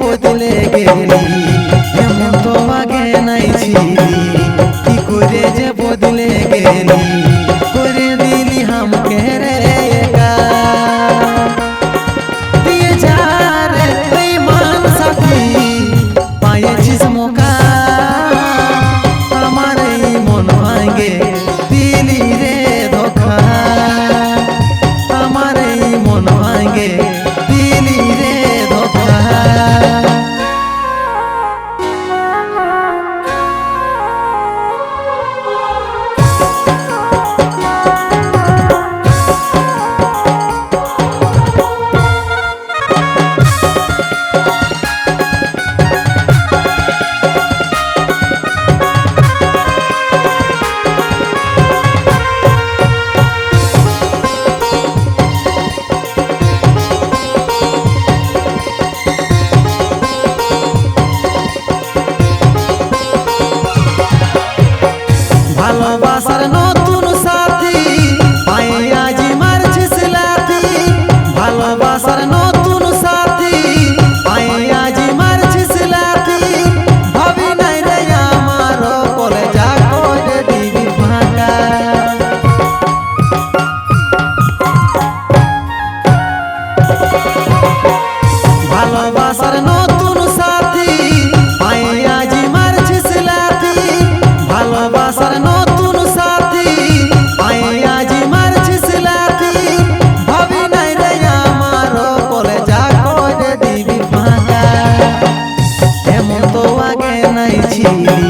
বদলে গেলি এমন তো আগে নাই ছিলি ভালোবাসার নতুন সাথী। পায়ে আজি মারছি সিলাতি। ভাবি নাই রে আমার কলে যা করে দিবি ফাঁকা এমন তো আগে নাই ছিলি।